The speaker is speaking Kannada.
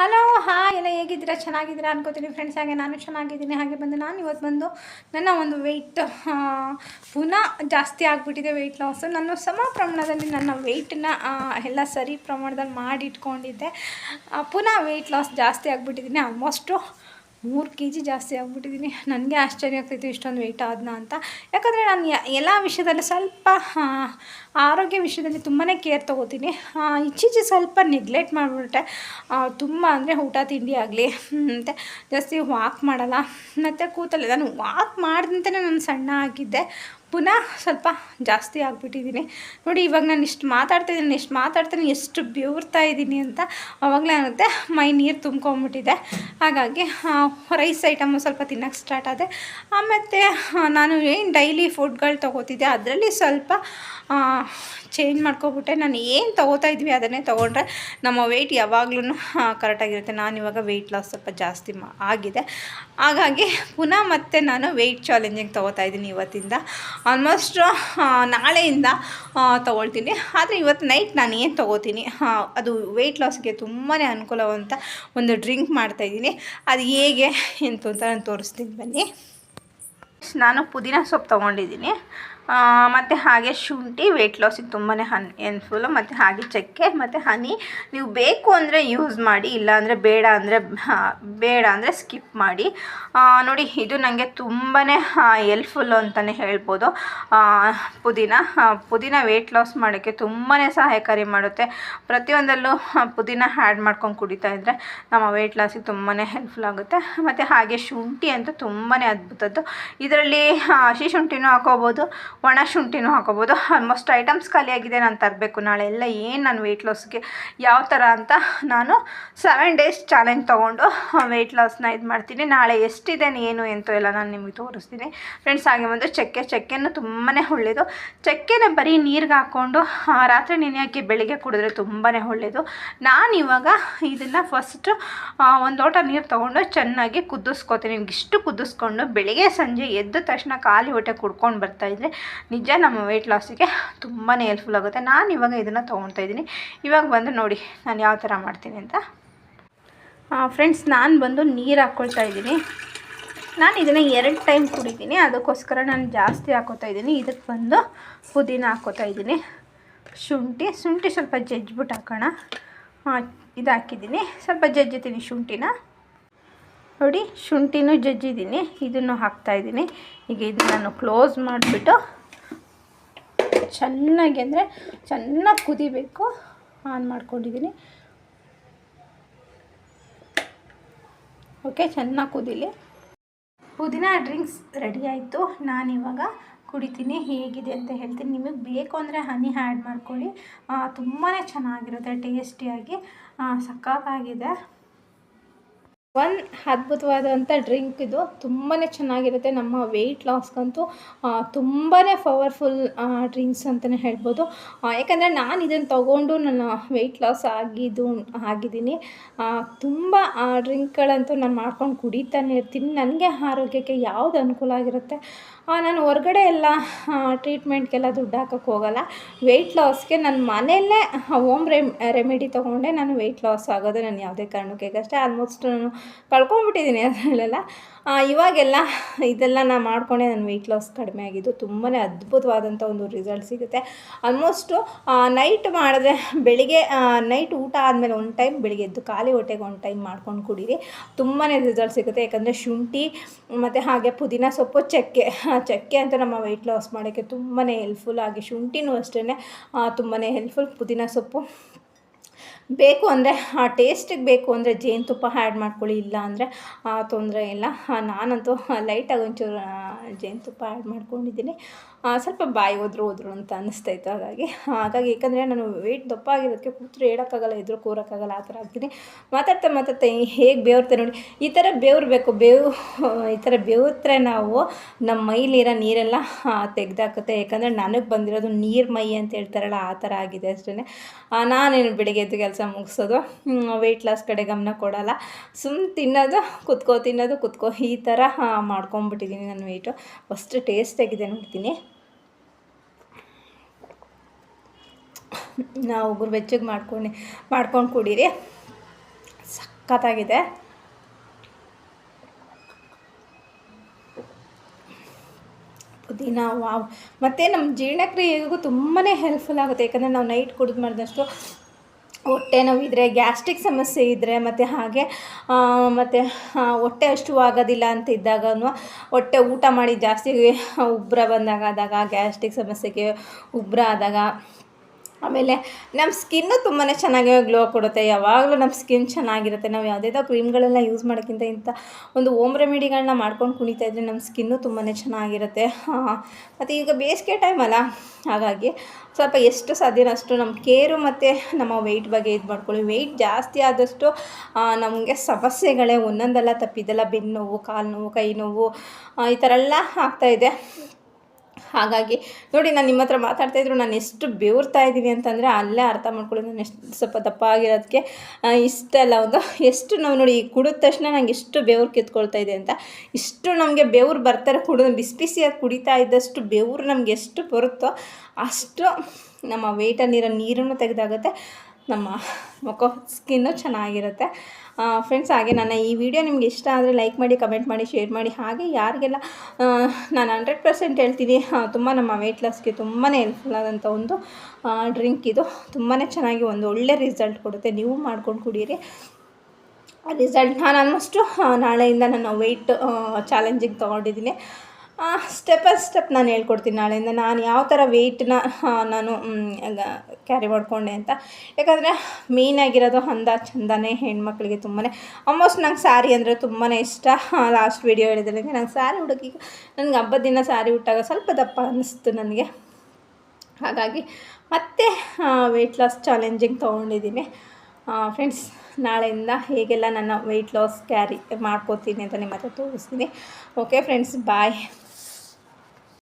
ಹಲೋ ಹಾಯ್ ಎಲ್ಲ ಹೇಗಿದ್ದೀರಾ? ಚೆನ್ನಾಗಿದ್ದೀರಾ ಅನ್ಕೋತೀನಿ ಫ್ರೆಂಡ್ಸ್ ಹಾಗೆ ನಾನು ಚೆನ್ನಾಗಿದ್ದೀನಿ. ಹಾಗೆ ಬಂದು ನಾನು ಇವತ್ತು ಬಂದು ನನ್ನ ಒಂದು ವೆಯ್ಟ್ ಪುನಃ ಜಾಸ್ತಿ ಆಗಿಬಿಟ್ಟಿದೆ ವೆಯ್ಟ್ ಲಾಸು ನಾನು ಸಮ ಪ್ರಮಾಣದಲ್ಲಿ ನನ್ನ ವೆಯ್ಟನ್ನ ಎಲ್ಲ ಸರಿ ಪ್ರಮಾಣದಲ್ಲಿ ಮಾಡಿಟ್ಕೊಂಡಿದ್ದೆ. ಪುನಃ ವೆಯ್ಟ್ ಲಾಸ್ ಜಾಸ್ತಿ ಆಗಿಬಿಟ್ಟಿದ್ದೀನಿ. ಆಲ್ಮೋಸ್ಟು ಮೂರು ಕೆ ಜಿ ಜಾಸ್ತಿ ಆಗಿಬಿಟ್ಟಿದ್ದೀನಿ ನನಗೆ ಆಶ್ಚರ್ಯ ಆಗ್ತೈತಿ ಇಷ್ಟೊಂದು ವೆಯ್ಟ್ ಆದ್ನ ಅಂತ. ಯಾಕಂದರೆ ನಾನು ಎಲ್ಲ ವಿಷಯದಲ್ಲಿ ಸ್ವಲ್ಪ ಆರೋಗ್ಯ ವಿಷಯದಲ್ಲಿ ತುಂಬಾ ಕೇರ್ ತೊಗೋತೀನಿ. ಇತ್ತೀಚೆಗೆ ಸ್ವಲ್ಪ ನೆಗ್ಲೆಕ್ಟ್ ಮಾಡಿಬಿಟ್ಟೆ. ತುಂಬ ಅಂದರೆ ಊಟ ತಿಂಡಿ ಆಗಲಿ ಮತ್ತು ಜಾಸ್ತಿ ವಾಕ್ ಮಾಡಲ್ಲ. ಮತ್ತು ಕೂತಲ್ಲ, ನಾನು ವಾಕ್ ಮಾಡಿದಂತೆಯೇ ನಾನು ಸಣ್ಣ ಆಗಿದ್ದೆ. ಪುನಃ ಸ್ವಲ್ಪ ಜಾಸ್ತಿ ಆಗಿಬಿಟ್ಟಿದ್ದೀನಿ. ನೋಡಿ, ಇವಾಗ ನಾನು ಇಷ್ಟು ಮಾತಾಡ್ತಾಯಿದ್ದೀನಿ ಇಷ್ಟು ಮಾತಾಡ್ತೀನಿ, ಎಷ್ಟು ಬೆವರ್ತಾ ಇದ್ದೀನಿ ಅಂತ ಅವಾಗಲೇ ಆಗುತ್ತೆ ಮೈ ನೀರು ತುಂಬ್ಕೊಂಬಿಟ್ಟಿದೆ. ಹಾಗಾಗಿ ರೈಸ್ ಐಟಮು ಸ್ವಲ್ಪ ತಿನ್ನೋಕ್ಕೆ ಸ್ಟಾರ್ಟ್ ಆದೆ. ಮತ್ತು ನಾನು ಏನು ಡೈಲಿ ಫುಡ್ಗಳು ತೊಗೋತಿದ್ದೆ, ಅದರಲ್ಲಿ ಸ್ವಲ್ಪ ಚೇಂಜ್ ಮಾಡ್ಕೊಬಿಟ್ಟೆ. ನಾನು ಏನು ತೊಗೋತಾ ಇದ್ವಿ, ಅದನ್ನೇ ತೊಗೊಂಡ್ರೆ ನಮ್ಮ ವೆಯ್ಟ್ ಯಾವಾಗ್ಲೂ ಕರೆಕ್ಟಾಗಿರುತ್ತೆ ನಾನು ಇವಾಗ ವೆಯ್ಟ್ ಲಾಸ್ ಸ್ವಲ್ಪ ಜಾಸ್ತಿ ಆಗಿದೆ. ಹಾಗಾಗಿ, ಪುನಃ ಮತ್ತೆ ನಾನು ವೆಯ್ಟ್ ಚಾಲೆಂಜಿಂಗ್ ತೊಗೋತಾ ಇದ್ದೀನಿ ಇವತ್ತಿಂದ. ಆಲ್ಮೋಸ್ಟ್ ನಾಳೆಯಿಂದ ತೊಗೊಳ್ತೀನಿ. ಆದರೆ ಇವತ್ತು ನೈಟ್ ನಾನು ಏನು ತೊಗೋತೀನಿ? ಅದು ವೆಯ್ಟ್ ಲಾಸ್ಗೆ ತುಂಬಾ ಅನುಕೂಲವಂತ ಒಂದು ಡ್ರಿಂಕ್ ಮಾಡ್ತಾಯಿದ್ದೀನಿ ಅದು ಹೇಗೆ, ಎಂತ ಅಂತ ನಾನು ತೋರಿಸ್ತೀನಿ ಬನ್ನಿ. ನಾನು ಪುದೀನ ಸೊಪ್ಪು ತೊಗೊಂಡಿದ್ದೀನಿ. ಮತ್ತು ಹಾಗೆ ಶುಂಠಿ ವೆಯ್ಟ್ ಲಾಸಿಗೆ ತುಂಬಾ ಹನ್ ಹೆಲ್ಪ್ಫುಲ್ಲು ಮತ್ತು ಹಾಗೆ ಚಕ್ಕೆ, ಮತ್ತು ಹನಿ ನೀವು ಬೇಕು ಅಂದರೆ ಯೂಸ್ ಮಾಡಿ ಇಲ್ಲಾಂದರೆ ಬೇಡ ಅಂದರೆ ಬೇಡ ಅಂದರೆ ಸ್ಕಿಪ್ ಮಾಡಿ. ನೋಡಿ, ಇದು ನನಗೆ ತುಂಬಾ ಎಲ್ಫುಲ್ಲು ಅಂತಲೇ ಹೇಳ್ಬೋದು. ಪುದೀನ ಪುದೀನ ವೆಯ್ಟ್ ಲಾಸ್ ಮಾಡೋಕ್ಕೆ ತುಂಬಾ ಸಹಾಯಕಾರಿ ಮಾಡುತ್ತೆ. ಪ್ರತಿಯೊಂದರಲ್ಲೂ ಪುದೀನ ಆ್ಯಡ್ ಮಾಡ್ಕೊಂಡು ಕುಡಿತಾ ಇದ್ದರೆ ನಮ್ಮ ವೆಯ್ಟ್ ಲಾಸಿಗೆ ತುಂಬಾ ಹೆಲ್ಪ್ಫುಲ್ ಆಗುತ್ತೆ. ಮತ್ತು ಹಾಗೆ ಶುಂಠಿ ಅಂತೂ ತುಂಬಾ ಅದ್ಭುತದ್ದು. ಇದರಲ್ಲಿ ಹಸಿ ಶುಂಠಿನೂ ಹಾಕೋಬೋದು. ಒಣ ಶುಂಠಿನೂ ಹಾಕೋಬೋದು. ಆಲ್ಮೋಸ್ಟ್ ಐಟಮ್ಸ್ ಖಾಲಿಯಾಗಿದೆ, ನಾನು ತರಬೇಕು. ನಾಳೆ ಎಲ್ಲ ಏನು ನಾನು ವೆಯ್ಟ್ ಲಾಸ್ಗೆ ಯಾವ ಥರ ಅಂತ ನಾನು ಸೆವೆನ್ ಡೇಸ್ ಚಾಲೆಂಜ್ ತೊಗೊಂಡು ವೆಯ್ಟ್ ಲಾಸ್ನ ಇದು ಮಾಡ್ತೀನಿ. ನಾಳೆ ಎಷ್ಟಿದೆ, ಏನು ಎಂತೋ ಎಲ್ಲ ನಾನು ನಿಮಗೆ ತೋರಿಸ್ತೀನಿ. ಫ್ರೆಂಡ್ಸ್ ಹಾಗೆ ಬಂದು ಚಕ್ಕೆ, ಚಕ್ಕೆನೂ ತುಂಬಾ ಒಳ್ಳೆಯದು ಚಕ್ಕೆನ ಬರೀ ನೀರಿಗೆ ಹಾಕ್ಕೊಂಡು ರಾತ್ರಿ ನೆನೆ ಹಾಕಿ ಬೆಳಿಗ್ಗೆ ಕುಡಿದ್ರೆ ತುಂಬಾ ಒಳ್ಳೆಯದು ನಾನು ಇವಾಗ ಇದನ್ನು ಫಸ್ಟು ಒಂದು ಲೋಟ ನೀರು ತೊಗೊಂಡು ಚೆನ್ನಾಗಿ ಕುದಿಸ್ಕೋತೀನಿ. ನಿಮ್ಗೆ ಇಷ್ಟು ಕುದಿಸ್ಕೊಂಡು ಬೆಳಿಗ್ಗೆ ಸಂಜೆ ಎದ್ದ ತಕ್ಷಣ ಖಾಲಿ ಹೊಟ್ಟೆ ಕುಡ್ಕೊಂಡು ಬರ್ತಾಯಿದ್ರೆ ನಿಜ ನಮ್ಮ ವೆಯ್ಟ್ ಲಾಸಿಗೆ ತುಂಬಾ ಹೆಲ್ಪ್ಫುಲ್ ಆಗುತ್ತೆ. ನಾನು ಇವಾಗ ಇದನ್ನು ತೊಗೊಳ್ತಾ ಇದ್ದೀನಿ. ಇವಾಗ ಬಂದು ನೋಡಿ ನಾನು ಯಾವ ಥರ ಮಾಡ್ತೀನಿ ಅಂತ. ಫ್ರೆಂಡ್ಸ್ ನಾನು ಬಂದು ನೀರು ಹಾಕ್ಕೊಳ್ತಾ ಇದ್ದೀನಿ. ನಾನು ಇದನ್ನು ಎರಡು ಟೈಮ್ ಕುಡಿತೀನಿ. ಅದಕ್ಕೋಸ್ಕರ ನಾನು ಜಾಸ್ತಿ ಹಾಕೋತಾ ಇದ್ದೀನಿ. ಇದಕ್ಕೆ ಬಂದು ಪುದೀನ ಹಾಕೋತಾ ಇದ್ದೀನಿ. ಶುಂಠಿ ಶುಂಠಿ ಸ್ವಲ್ಪ ಜಜ್ಜಿಬಿಟ್ಟು ಹಾಕೋಣ. ಇದು ಹಾಕಿದ್ದೀನಿ. ಸ್ವಲ್ಪ ಜಜ್ಜಿತೀನಿ ಶುಂಠಿನ. ನೋಡಿ, ಶುಂಠಿನೂ ಜಜ್ಜಿದ್ದೀನಿ. ಇದನ್ನು ಹಾಕ್ತಾಯಿದ್ದೀನಿ ಈಗ ಇದನ್ನು ನಾನು ಕ್ಲೋಸ್ ಮಾಡಿಬಿಟ್ಟು ಚೆನ್ನಾಗಿ ಅಂದರೆ ಚೆನ್ನಾಗಿ ಕುದಿಬೇಕು. ಆನ್ ಮಾಡ್ಕೊಂಡಿದ್ದೀನಿ. ಓಕೆ, ಚೆನ್ನಾಗಿ ಕುದೀಲಿ. ಪುದೀನ ಡ್ರಿಂಕ್ಸ್ ರೆಡಿ ಆಯಿತು. ನಾನಿವಾಗ ಕುಡಿತೀನಿ, ಹೇಗಿದೆ ಅಂತ ಹೇಳ್ತೀನಿ. ನಿಮಗೆ ಬೇಕು ಅಂದರೆ ಹನಿ ಆ್ಯಡ್ ಮಾಡ್ಕೊಳ್ಳಿ. ತುಂಬಾ ಚೆನ್ನಾಗಿರುತ್ತೆ, ಟೇಸ್ಟಿಯಾಗಿ. ಸಖತ್ತಾಗಿದೆ. ಒಂದು ಅದ್ಭುತವಾದಂಥ ಡ್ರಿಂಕ್ ಇದು. ತುಂಬಾ ಚೆನ್ನಾಗಿರುತ್ತೆ. ನಮ್ಮ ವೆಯ್ಟ್ ಲಾಸ್ಗಂತೂ ತುಂಬಾ ಪವರ್ಫುಲ್ ಡ್ರಿಂಕ್ಸ್ ಅಂತಲೇ ಹೇಳ್ಬೋದು. ಯಾಕಂದರೆ ನಾನು ಇದನ್ನು ತೊಗೊಂಡು ನನ್ನ ವೆಯ್ಟ್ ಲಾಸ್ ಆಗಿದ್ದು, ಆಗಿದ್ದೀನಿ. ತುಂಬ ಡ್ರಿಂಕ್ಗಳಂತೂ ನಾನು ಮಾಡ್ಕೊಂಡು ಕುಡಿತಾನೆ ಇರ್ತೀನಿ. ನನಗೆ ಆರೋಗ್ಯಕ್ಕೆ ಯಾವುದು ಅನುಕೂಲ ಆಗಿರುತ್ತೆ? ನಾನು ಹೊರಗಡೆ ಎಲ್ಲ ಟ್ರೀಟ್ಮೆಂಟ್ಗೆಲ್ಲ ದುಡ್ಡು ಹಾಕೋಕ್ಕೆ ಹೋಗಲ್ಲ. ವೆಯ್ಟ್ ಲಾಸ್ಗೆ ನನ್ನ ಮನೆಯಲ್ಲೇ ಹೋಮ್ ರೆಮ್ ರೆಮಿಡಿ ತೊಗೊಂಡೆ. ನಾನು ವೆಯ್ಟ್ ಲಾಸ್ ಆಗೋದು ನಾನು ಯಾವುದೇ ಕಾರಣಕ್ಕೆ ಅಷ್ಟೇ ಆಲ್ಮೋಸ್ಟ್ ನಾನು ಕಳ್ಕೊಂಬಿಟ್ಟಿದ್ದೀನಿ ಅದರಲ್ಲೆಲ್ಲ. ಇವಾಗೆಲ್ಲ ಇದೆಲ್ಲ ನಾನು ಮಾಡ್ಕೊಂಡೆ, ನನ್ನ ವೆಯ್ಟ್ ಲಾಸ್ ಕಡಿಮೆ ಆಗಿದ್ದು ತುಂಬಾ ಅದ್ಭುತವಾದಂಥ ಒಂದು ರಿಸಲ್ಟ್ ಸಿಗುತ್ತೆ. ಆಲ್ಮೋಸ್ಟು ನೈಟ್ ಮಾಡಿದ್ರೆ ಬೆಳಿಗ್ಗೆ ನೈಟ್ ಊಟ ಆದಮೇಲೆ ಒಂದು ಟೈಮ್ ಬೆಳಿಗ್ಗೆ ಎದ್ದು ಖಾಲಿ ಹೊಟ್ಟೆಗೆ ಒಂದು ಟೈಮ್ ಮಾಡ್ಕೊಂಡು ಕುಡೀರಿ. ತುಂಬಾ ರಿಸಲ್ಟ್ ಸಿಗುತ್ತೆ. ಯಾಕಂದರೆ ಶುಂಠಿ ಮತ್ತು ಹಾಗೆ ಪುದೀನ ಸೊಪ್ಪು, ಚಕ್ಕೆ. ಚಕ್ಕೆ ಅಂತ ನಮ್ಮ ವೆಯ್ಟ್ ಲಾಸ್ ಮಾಡೋಕ್ಕೆ ತುಂಬಾ ಹೆಲ್ಪ್ಫುಲ್ ಆಗಿ ಶುಂಠಿನೂ ಅಷ್ಟೇ ತುಂಬಾ ಹೆಲ್ಪ್ಫುಲ್ ಪುದೀನ ಸೊಪ್ಪು ಬೇಕು ಅಂದರೆ, ಆ ಟೇಸ್ಟಿಗೆ ಬೇಕು ಅಂದರೆ ಜೇನುತುಪ್ಪ ಆ್ಯಡ್ ಮಾಡ್ಕೊಳ್ಳಿ, ಇಲ್ಲ ಅಂದರೆ ತೊಂದರೆ ಇಲ್ಲ. ನಾನಂತೂ ಲೈಟಾಗಿ ಒಂಚೂರು ಜೇನುತುಪ್ಪ ಆ್ಯಡ್ ಮಾಡ್ಕೊಂಡಿದ್ದೀನಿ. ಸ್ವಲ್ಪ ಬಾಯಿ ಹೋದ್ರು ಹೋದ್ರು ಅಂತ ಅನ್ನಿಸ್ತಾಯಿತ್ತು ಹಾಗಾಗಿ. ಹಾಗಾಗಿ ಏಕೆಂದರೆ ನಾನು ವೆಯ್ಟ್ ದಪ್ಪ ಆಗಿರೋದಕ್ಕೆ ಕೂತ್ರೆ ಹೇಳೋಕ್ಕಾಗಲ್ಲ ಎದುರು ಕೂರೋಕ್ಕಾಗಲ್ಲ ಆ ಥರ ಆಗ್ತೀನಿ ಮಾತಾಡ್ತಾ ಮಾತಾಡ್ತಾ ಹೇಗೆ ಬೇವ್ರತೆ ನೋಡಿ, ಈ ಥರ ಬೇವ್ರಬೇಕು ಬೇವು, ಈ ಥರ ಬೇವ್ರೆ ನಾವು ನಮ್ಮ ಮೈಲಿರೋ ನೀರೆಲ್ಲ ತೆಗೆದಾಕುತ್ತೆ. ಯಾಕಂದರೆ ನನಗೆ ಬಂದಿರೋದು ನೀರು ಮೈ ಅಂತ ಹೇಳ್ತಾರಲ್ಲ, ಆ ಥರ ಆಗಿದೆ ಅಷ್ಟೇ ನಾನೇನು ಬೆಳಿಗ್ಗೆ ಎದ್ದು ಕೆಲಸ ಮುಗಿಸೋದು ವೆಯ್ಟ್ ಲಾಸ್ ಕಡೆ ಗಮನ ಕೊಡೋಲ್ಲ. ಸುಮ್ಮನೆ ತಿನ್ನೋದು, ಕುತ್ಕೋ ತಿನ್ನೋದು, ಕುತ್ಕೋ, ಈ ಥರ ಮಾಡ್ಕೊಂಬಿಟ್ಟಿದ್ದೀನಿ ನಾನು ವೆಯ್ಟು ಫಸ್ಟ್ ಟೇಸ್ಟಾಗಿದೆ ನೋಡ್ತೀನಿ. ನಾವು ಒಬ್ಬರು ಬೆಚ್ಚಗೆ ಮಾಡ್ಕೊಂಡು ಮಾಡ್ಕೊಂಡು ಕುಡೀರಿ. ಸಖತ್ತಾಗಿದೆ. ಪುದೀನ, ವಾವ್. ಮತ್ತು ನಮ್ಮ ಜೀರ್ಣಕ್ರಿಯೆಗೂ ತುಂಬಾ ಹೆಲ್ಪ್ಫುಲ್ ಆಗುತ್ತೆ. ಯಾಕಂದರೆ ನಾವು ನೈಟ್ ಕುಡಿದು ಮಾಡಿದಷ್ಟು ಹೊಟ್ಟೆ ನೋವಿದ್ರೆ ಗ್ಯಾಸ್ಟ್ರಿಕ್ ಸಮಸ್ಯೆ ಇದ್ದರೆ ಮತ್ತು ಹಾಗೆ ಮತ್ತು ಹೊಟ್ಟೆ ಅಷ್ಟು ಆಗೋದಿಲ್ಲ ಅಂತ ಇದ್ದಾಗ ಹೊಟ್ಟೆ ಊಟ ಮಾಡಿ ಜಾಸ್ತಿ ಉಬ್ಬರ ಬಂದಾಗ ಆದಾಗ ಗ್ಯಾಸ್ಟ್ರಿಕ್ ಸಮಸ್ಯೆಗೆ ಉಬ್ಬರ ಆದಾಗ ಆಮೇಲೆ ನಮ್ಮ ಸ್ಕಿನ್ನು ತುಂಬಾ ಚೆನ್ನಾಗಿ ಗ್ಲೋ ಕೊಡುತ್ತೆ. ಯಾವಾಗಲೂ ನಮ್ಮ ಸ್ಕಿನ್ ಚೆನ್ನಾಗಿರುತ್ತೆ. ನಾವು ಯಾವುದೇದೋ ಕ್ರೀಮ್ಗಳೆಲ್ಲ ಯೂಸ್ ಮಾಡೋಕ್ಕಿಂತ ಇಂಥ ಒಂದು ಓಮ್ ರೆಮಿಡಿಗಳನ್ನ ಮಾಡ್ಕೊಂಡು ಕುಣಿತಾ ಇದ್ದರೆ ನಮ್ಮ ಸ್ಕಿನ್ನು ತುಂಬಾ ಚೆನ್ನಾಗಿರುತ್ತೆ. ಮತ್ತು ಈಗ ಬೇಸಿಗೆ ಟೈಮ್ ಅಲ್ಲ. ಹಾಗಾಗಿ ಸ್ವಲ್ಪ ಎಷ್ಟು ಸಾಧ್ಯನೋ ಅಷ್ಟು ನಮ್ಮ ಕೇರು ಮತ್ತು ನಮ್ಮ ವೆಯ್ಟ್ ಬಗ್ಗೆ ಇದು ಮಾಡ್ಕೊಳ್ಳಿ. ವೆಯ್ಟ್ ಜಾಸ್ತಿ ಆದಷ್ಟು ನಮಗೆ ಸಮಸ್ಯೆಗಳೇ ಒಂದೊಂದಲ್ಲ ತಪ್ಪಿದ್ದಲ್ಲ ಬೆನ್ನು ನೋವು ಕಾಲು ನೋವು ಕೈ ನೋವು ಈ ಥರ ಎಲ್ಲ ಆಗ್ತಾಯಿದೆ ಹಾಗಾಗಿ ನೋಡಿ, ನಾನು ನಿಮ್ಮ ಹತ್ರ ಮಾತಾಡ್ತಾ ಇದ್ರು, ನಾನು ಎಷ್ಟು ಬೇವ್ರ್ತಾ ಇದ್ದೀನಿ ಅಂತಂದರೆ ಅಲ್ಲೇ ಅರ್ಥ ಮಾಡ್ಕೊಳ್ಳಿ ನಾನು ಎಷ್ಟು ಸ್ವಲ್ಪ ದಪ್ಪ ಆಗಿರೋದಕ್ಕೆ ಇಷ್ಟೆಲ್ಲ ಒಂದು. ಎಷ್ಟು ನಾವು ನೋಡಿ ಕುಡಿದ ತಕ್ಷಣ ನಂಗೆ ಎಷ್ಟು ಬೆವ್ರು ಕಿತ್ಕೊಳ್ತಾ ಇದೆ ಅಂತ. ಇಷ್ಟು ನಮಗೆ ಬೆವ್ರು ಬರ್ತಾರೆ, ಕುಡಿದು ಬಿಸಿ ಬಿಸಿಯಾಗಿ ಕುಡಿತಾ ಇದ್ದಷ್ಟು ಬೆವ್ರು ನಮಗೆ ಎಷ್ಟು ಬರುತ್ತೋ ಅಷ್ಟು ನಮ್ಮ ವೇಟಲ್ಲಿರೋ ನೀರನ್ನು ತೆಗೆದಾಗುತ್ತೆ. ನಮ್ಮ ಮುಖ ಸ್ಕಿನ್ನು ಚೆನ್ನಾಗಿರುತ್ತೆ ಫ್ರೆಂಡ್ಸ್ ಹಾಗೆ ನನ್ನ ಈ ವಿಡಿಯೋ ನಿಮ್ಗೆ ಇಷ್ಟ ಆದರೆ ಲೈಕ್ ಮಾಡಿ ಕಮೆಂಟ್ ಮಾಡಿ ಶೇರ್ ಮಾಡಿ. ಹಾಗೆ ಯಾರಿಗೆಲ್ಲ ನಾನು ಹಂಡ್ರೆಡ್ ಪರ್ಸೆಂಟ್ ಹೇಳ್ತೀನಿ ತುಂಬ ನಮ್ಮ ವೆಯ್ಟ್ ಲಾಸ್ಗೆ ತುಂಬಾ ಹೆಲ್ಪ್ಫುಲ್ ಆದಂಥ ಒಂದು ಡ್ರಿಂಕ್ ಇದು. ತುಂಬಾ ಚೆನ್ನಾಗಿ ಒಂದು ಒಳ್ಳೆ ರಿಸಲ್ಟ್ ಕೊಡುತ್ತೆ. ನೀವು ಮಾಡ್ಕೊಂಡು ಕುಡೀರಿ. ರಿಸಲ್ಟ್ ನಾನು ಆಲ್ಮೋಸ್ಟು ನಾಳೆಯಿಂದ ನನ್ನ ವೆಯ್ಟ್ ಚಾಲೆಂಜಿಂಗ್ ತೊಗೊಂಡಿದ್ದೀನಿ. ಸ್ಟೆಪ್ ಬೈ ಸ್ಟೆಪ್ ನಾನು ಹೇಳ್ಕೊಡ್ತೀನಿ ನಾಳೆಯಿಂದ. ನಾನು ಯಾವ ಥರ ವೆಯ್ಟ್ನ ನಾನು ಕ್ಯಾರಿ ಮಾಡಿಕೊಂಡೆ ಅಂತ. ಯಾಕಂದರೆ ಆಗಿರೋದು ಅಂದ ಚಂದನೇ ಹೆಣ್ಮಕ್ಳಿಗೆ ತುಂಬಾ ಆಲ್ಮೋಸ್ಟ್ ನಂಗೆ ಸ್ಯಾರಿ ಅಂದರೆ ತುಂಬಾ ಇಷ್ಟ. ಲಾಸ್ಟ್ ವೀಡಿಯೋ ಹೇಳಿದ್ರೆ ನಂಗೆ ಸ್ಯಾರಿ ಹುಡುಗಿ ನನಗೆ ಹಬ್ಬದ ದಿನ ಸ್ಯಾರಿ ಉಟ್ಟಾಗ ಸ್ವಲ್ಪ ದಪ್ಪ ಅನ್ನಿಸ್ತು ನನಗೆ. ಹಾಗಾಗಿ ಮತ್ತೆ ವೆಯ್ಟ್ ಲಾಸ್ ಚಾಲೆಂಜಿಂಗ್ ತೊಗೊಂಡಿದ್ದೀನಿ ಫ್ರೆಂಡ್ಸ್ ನಾಳೆಯಿಂದ ಹೇಗೆಲ್ಲ ನನ್ನ ವೆಯ್ಟ್ ಲಾಸ್ ಕ್ಯಾರಿ ಮಾಡ್ಕೋತೀನಿ ಅಂತ ನಿಮ್ಮ ಹತ್ರ ತೋರಿಸ್ತೀನಿ. Okay friends bye